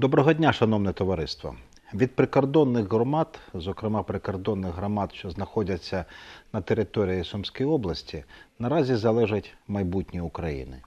Доброго дня, шановне товариство. Від прикордонних громад, зокрема прикордонних громад, що знаходяться на території Сумської області, наразі залежить майбутнє України.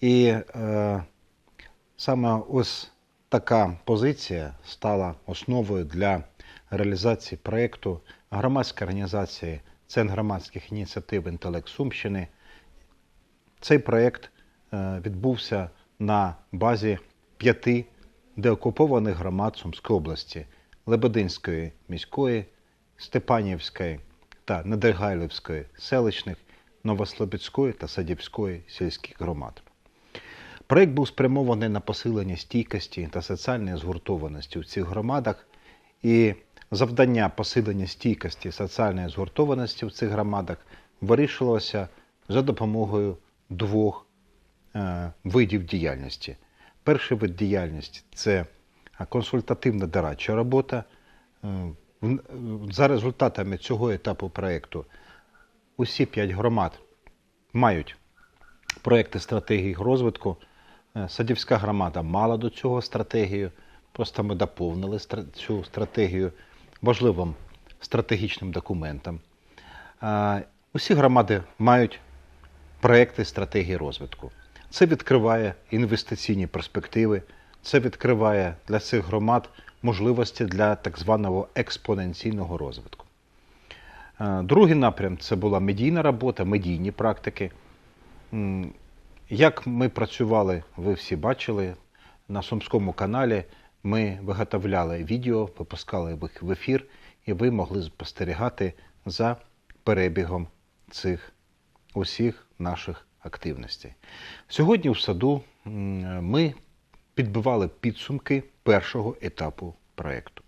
І е, саме ось така позиція стала основою для реалізації проєкту громадської організації Центр громадських ініціатив Інтелект Сумщини. Цей проєкт е, відбувся на базі п'яти деокупованих громад Сумської області Лебединської міської, Степанівської та Недергайлівської селищних, Новослобідської та Садівської сільських громад. Проєкт був спрямований на посилення стійкості та соціальної згуртованості в цих громадах, і завдання посилення стійкості і соціальної згуртованості в цих громадах вирішувалося за допомогою двох е, видів діяльності. Перший вид діяльності це консультативна дорадча робота. Е, За результатами цього етапу проєкту усі п'ять громад мають проекти стратегії розвитку. Е, Садівська громада мала до цього стратегію. Просто ми доповнили цю стратегію важливим стратегічним документом. Е, Усі громади мають проекти стратегії розвитку. Це відкриває інвестиційні перспективи, це відкриває для цих громад можливості для так званого експоненційного розвитку. Е, Другий напрям це була медійна робота, медійні практики. Як ми працювали, ви всі бачили на Сумському каналі. Ми виготовляли відео, випускали їх в ефір, і ви могли спостерігати за перебігом цих усіх наших активностей. Сьогодні в саду ми підбивали підсумки першого етапу проєкту.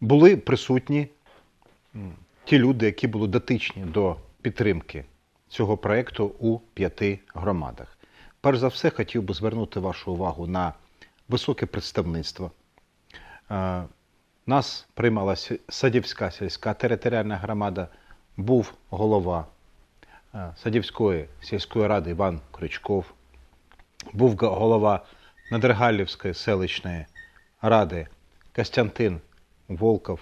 Були присутні ті люди, які були дотичні до підтримки цього проєкту у п'яти громадах. Перш за все, хотів би звернути вашу увагу на високе представництво. Е, Нас приймала Садівська сільська територіальна громада, був голова Садівської сільської ради Іван Крючков, був голова Надергалівської селищної ради Костянтин Волков,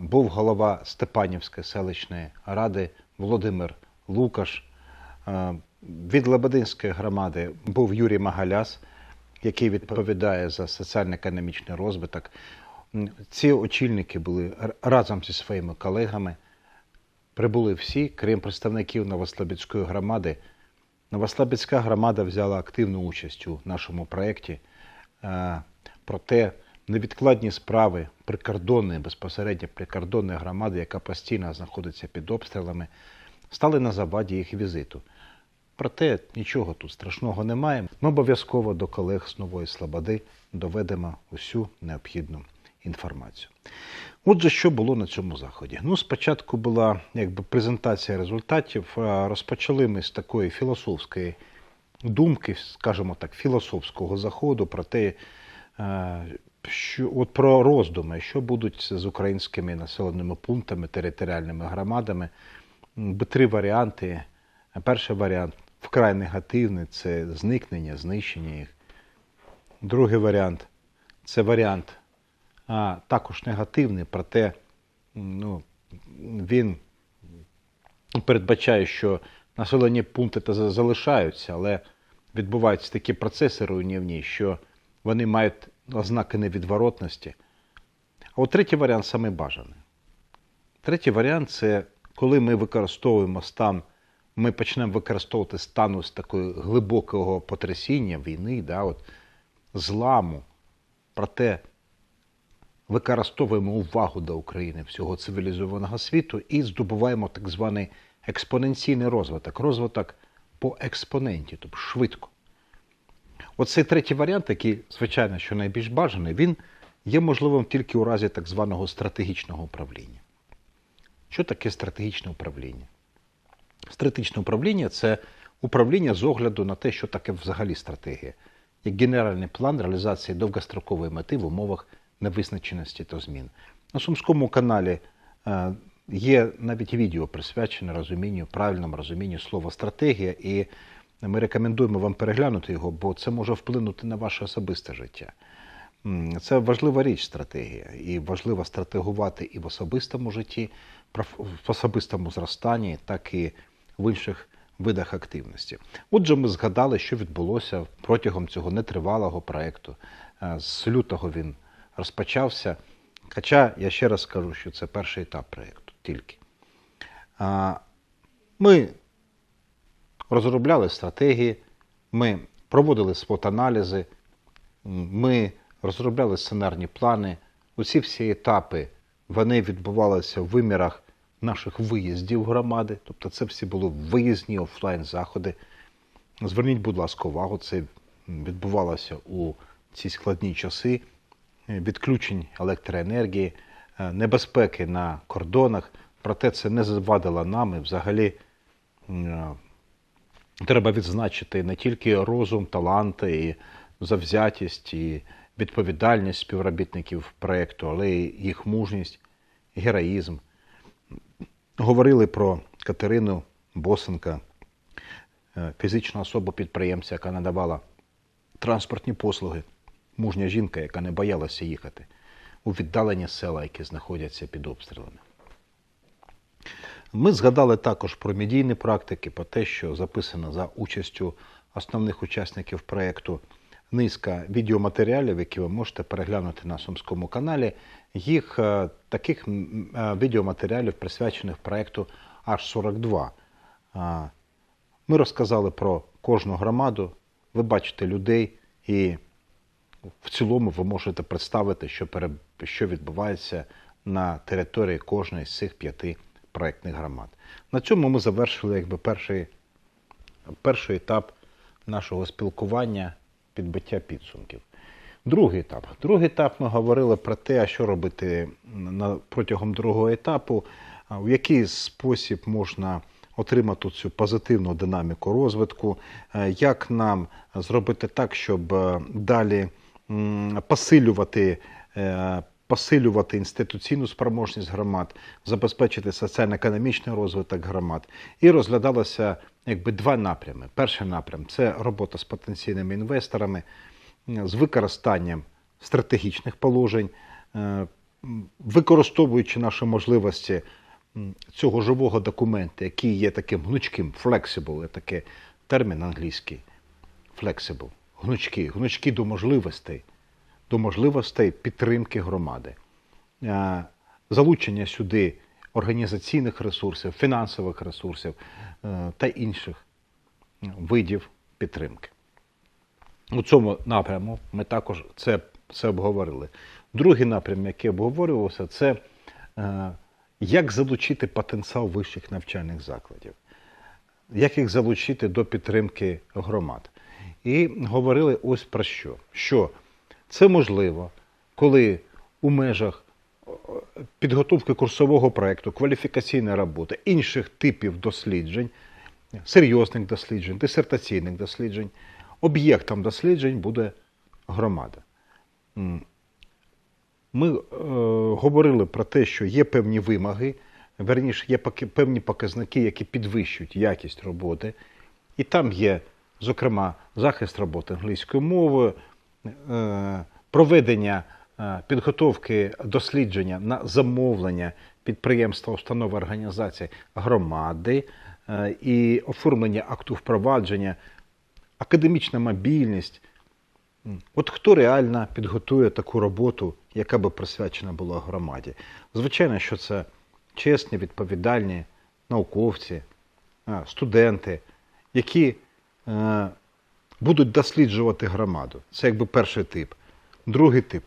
був голова Степанівської селищної ради Володимир Лукаш. Від Лебединської громади був Юрій Магаляс, який відповідає за соціально-економічний розвиток. Ці очільники були разом зі своїми колегами прибули всі, крім представників Новослобідської громади. Новослобідська громада взяла активну участь у нашому проєкті. Е, Проте невідкладні справи прикордонної, безпосередньо прикордонної громади, яка постійно знаходиться під обстрілами, стали на заваді їх візиту. Проте нічого тут страшного немає. Ми обов'язково до колег з Нової Слободи доведемо усю необхідну інформацію. Отже, що було на цьому заході? Ну, спочатку була якби презентація результатів. Розпочали ми з такої філософської думки, скажімо так, філософського заходу про те, що от про роздуми, що будуть з українськими населеними пунктами, територіальними громадами. Три варіанти. Перший варіант вкрай негативний це зникнення, знищення їх. Другий варіант це варіант а, також негативний, проте ну, він передбачає, що населені пункти залишаються, але відбуваються такі процеси руйнівні, що вони мають ознаки невідворотності. А от третій варіант саме бажаний. Третій варіант це коли ми використовуємо стан, ми почнемо використовувати стану з такого глибокого потрясіння війни, да, от, зламу, проте використовуємо увагу до України всього цивілізованого світу і здобуваємо так званий експоненційний розвиток, розвиток по експоненті, тобто швидко. Оцей третій варіант, який, звичайно, що найбільш бажаний, він є можливим тільки у разі так званого стратегічного управління. Що таке стратегічне управління? Стратегічне управління це управління з огляду на те, що таке взагалі стратегія, як генеральний план реалізації довгострокової мети в умовах невизначеності та змін. На Сумському каналі е, є навіть відео присвячене розумінню, правильному розумінню слова стратегія, і ми рекомендуємо вам переглянути його, бо це може вплинути на ваше особисте життя. Це важлива річ стратегія, і важливо стратегувати і в особистому житті, в особистому зростанні, так і в інших видах активності. Отже, ми згадали, що відбулося протягом цього нетривалого проєкту. Е, З лютого він розпочався. Хоча я ще раз скажу, що це перший етап проєкту тільки. Ми розробляли стратегії, ми проводили спот-аналізи, ми розробляли сценарні плани. Усі всі етапи вони відбувалися в вимірах наших виїздів громади. Тобто це всі були виїзні офлайн заходи. Зверніть, будь ласка, увагу, це відбувалося у ці складні часи відключень електроенергії, е, небезпеки на кордонах. Проте це не завадило нам і взагалі е, треба відзначити не тільки розум, таланти і завзятість, і відповідальність співробітників проєкту, але й їх мужність, героїзм. Говорили про Катерину Босенка, е, фізичну особу підприємця, яка надавала транспортні послуги, мужня жінка, яка не боялася їхати у віддалені села, які знаходяться під обстрілами. Ми згадали також про медійні практики, про те, що записано за участю основних учасників проєкту низка відеоматеріалів, які ви можете переглянути на Сумському каналі. Їх е, таких е, відеоматеріалів присвячених проєкту аж 42. Ми розказали про кожну громаду, ви бачите людей, і в цілому ви можете представити, що, пере... що відбувається на території кожної з цих п'яти проєктних громад. На цьому ми завершили якби, перший, перший етап нашого спілкування, підбиття підсумків. Другий етап. Другий етап ми говорили про те, що робити протягом другого етапу, в який спосіб можна отримати цю позитивну динаміку розвитку, е, як нам зробити так, щоб е, далі посилювати. е, Посилювати інституційну спроможність громад, забезпечити соціально-економічний розвиток громад. І розглядалося якби два напрями. Перший напрям це робота з потенційними інвесторами, з використанням стратегічних положень, е, використовуючи наші можливості цього живого документа, який є таким гнучким, flexible, такий термін англійський, flexible, гнучки, гнучки до можливостей, до можливостей підтримки громади, Е, залучення сюди організаційних ресурсів, фінансових ресурсів е, та інших видів підтримки. У цьому напряму ми також це, це обговорили. Другий напрям, який обговорювався, це е, як залучити потенціал вищих навчальних закладів, як їх залучити до підтримки громад. І говорили ось про що: що це можливо, коли у межах підготовки курсового проєкту, кваліфікаційної роботи, інших типів досліджень, серйозних досліджень, дисертаційних досліджень, об'єктом досліджень буде громада. Ми е, говорили про те, що є певні вимоги, верніше, є певні показники, які підвищують якість роботи. І там є, зокрема, захист роботи англійською мовою, е, проведення е, підготовки дослідження на замовлення підприємства, установи організації громади е, і оформлення акту впровадження, академічна мобільність. От хто реально підготує таку роботу, яка би присвячена була громаді? Звичайно, що це чесні, відповідальні науковці, студенти, які будуть досліджувати громаду. Це якби перший тип. Другий тип.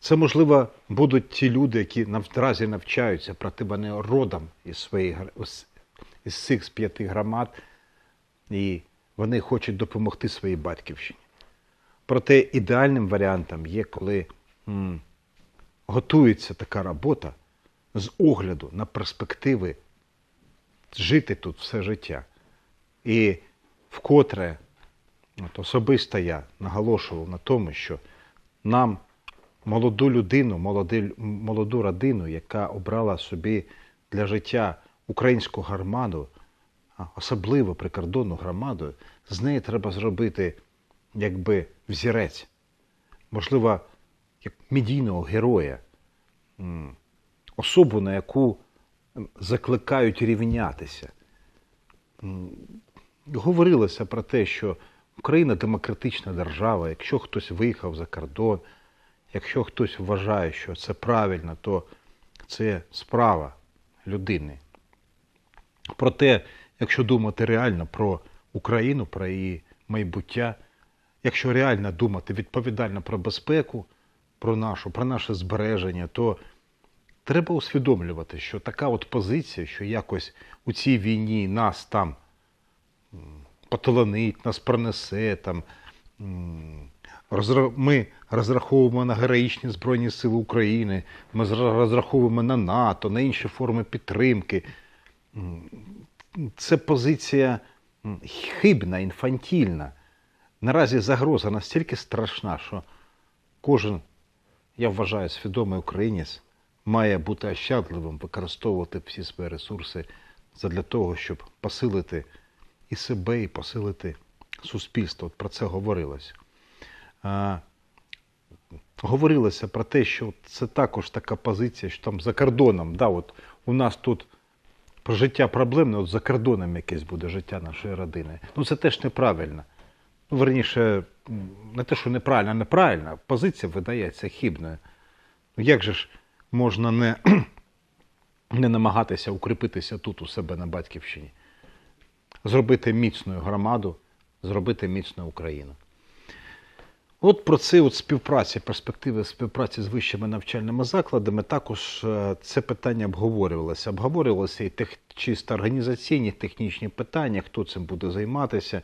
Це, можливо, будуть ті люди, які наразі навчаються, проте вони родом із із- із цих п'яти громад, і вони хочуть допомогти своїй батьківщині. Проте ідеальним варіантом є, коли м, готується така робота з огляду на перспективи жити тут все життя. І вкотре от особисто я наголошував на тому, що нам молоду людину, молоди, молоду родину, яка обрала собі для життя українську громаду, особливо прикордонну громаду, з неї треба зробити якби взірець. Можливо, як медійного героя, особу, на яку закликають рівнятися. Говорилося про те, що Україна демократична держава. Якщо хтось виїхав за кордон, якщо хтось вважає, що це правильно, то це справа людини. Проте, якщо думати реально про Україну, про її майбуття, якщо реально думати відповідально про безпеку, про нашу, про наше збереження, то треба усвідомлювати, що така от позиція, що якось у цій війні нас там м, поталанить, нас пронесе, там, ми розраховуємо на героїчні Збройні Сили України, ми розраховуємо на НАТО, на інші форми підтримки. Це позиція хибна, інфантільна. Наразі загроза настільки страшна, що кожен, я вважаю, свідомий українець має бути ощадливим, використовувати всі свої ресурси для того, щоб посилити і себе, і посилити суспільство. От про це говорилось. А, говорилося про те, що це також така позиція, що там за кордоном, да, от у нас тут життя проблемне, от за кордоном якесь буде життя нашої родини. Ну це теж неправильно. Ну, верніше, не те, що неправильно, а неправильно, позиція видається хибною. Ну як же ж можна не, не намагатися укріпитися тут у себе на батьківщині? Зробити міцною громаду, зробити міцну Україну. От про це от співпраці, перспективи співпраці з вищими навчальними закладами також е, це питання обговорювалося. Обговорювалися і тех, чисто організаційні, технічні питання, хто цим буде займатися,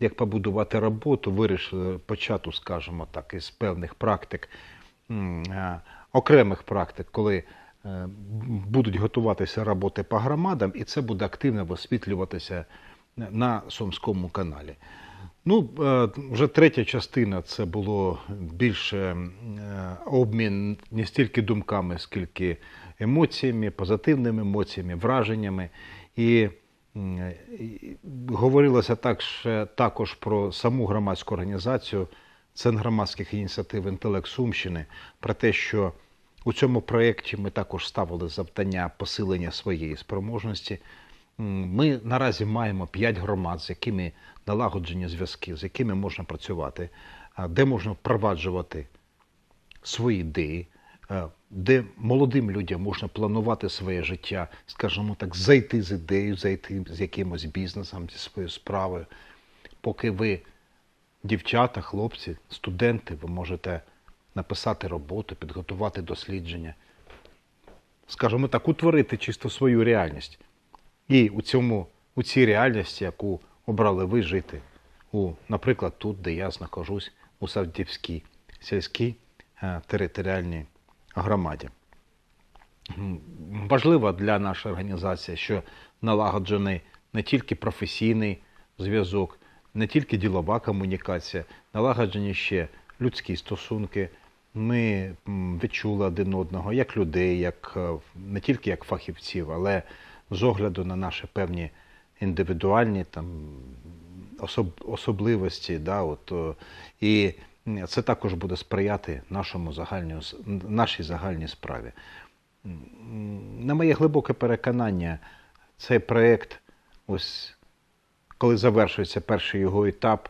як побудувати роботу, вирішили почати, скажімо так, із певних практик, е, окремих практик, коли е, будуть готуватися роботи по громадам, і це буде активно висвітлюватися на Сумському каналі. Ну, е, вже третя частина це було більше е, обмін не стільки думками, скільки емоціями, позитивними емоціями, враженнями. І, говорилося також, також про саму громадську організацію Центр громадських ініціатив інтелект Сумщини, про те, що у цьому проєкті ми також ставили завдання посилення своєї спроможності. Ми наразі маємо 5 громад, з якими налагоджені зв'язки, з якими можна працювати, де можна впроваджувати свої ідеї, де молодим людям можна планувати своє життя, скажімо так, зайти з ідеєю, зайти з якимось бізнесом, зі своєю справою. Поки ви, дівчата, хлопці, студенти, ви можете написати роботу, підготувати дослідження, скажімо так, утворити чисто свою реальність. І у цьому, у цій реальності, яку обрали ви жити, у, наприклад, тут, де я знаходжусь, у Савдівській сільській е, територіальній громаді. Важливо для нашої організації, що налагоджений не тільки професійний зв'язок, не тільки ділова комунікація, налагоджені ще людські стосунки. Ми відчули один одного як людей, як е, не тільки як фахівців, але з огляду на наші певні індивідуальні там особ, особливості. Да, от, і це також буде сприяти нашому загальній, нашій загальній справі. На моє глибоке переконання, цей проєкт, коли завершується перший його етап,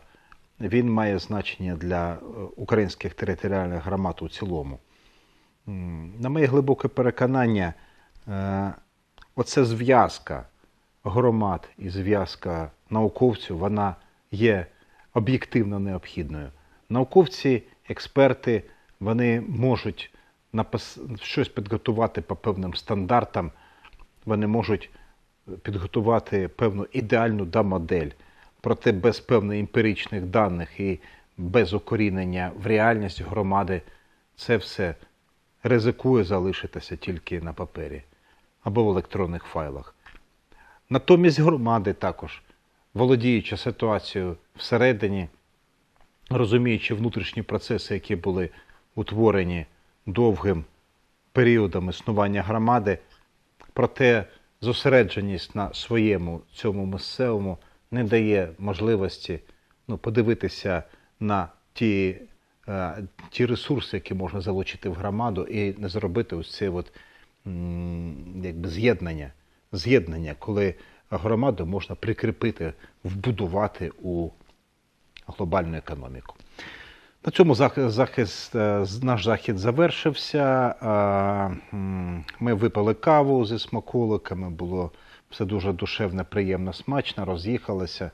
він має значення для е, українських територіальних громад у цілому. На моє глибоке переконання, е, оця зв'язка громад і зв'язка науковців, вона є об'єктивно необхідною. Науковці, експерти, вони можуть напис... щось підготувати по певним стандартам, вони можуть підготувати певну ідеальну да, модель, проте без певних емпіричних даних і без укорінення в реальність громади це все ризикує залишитися тільки на папері або в електронних файлах. Натомість громади також, володіючи ситуацією всередині, розуміючи внутрішні процеси, які були утворені довгим періодом існування громади, проте зосередженість на своєму цьому місцевому не дає можливості ну, подивитися на ті е, ті ресурси, які можна залучити в громаду, і не зробити ось це от, якби з'єднання, з'єднання, коли громаду можна прикріпити, вбудувати у глобальну економіку. На цьому зах- захист, е, наш захід завершився. Е, Ми випили каву зі смаколиками, було все дуже душевно, приємно, смачно, роз'їхалися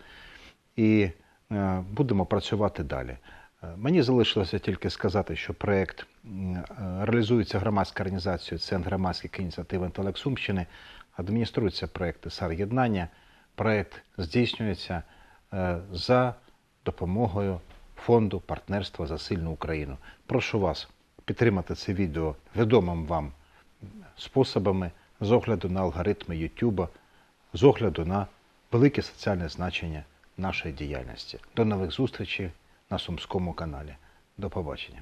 і е, будемо працювати далі. Е, Мені залишилося тільки сказати, що проєкт е, реалізується громадською організацією Центр громадських ініціатив «Інтелект Сумщини», адмініструється проєкт САР Єднання. Проєкт здійснюється е, за допомогою фонду партнерства за сильну Україну. Прошу вас підтримати це відео відомим вам способами з огляду на алгоритми YouTube, з огляду на велике соціальне значення нашої діяльності. До нових зустрічей на Сумському каналі. До побачення.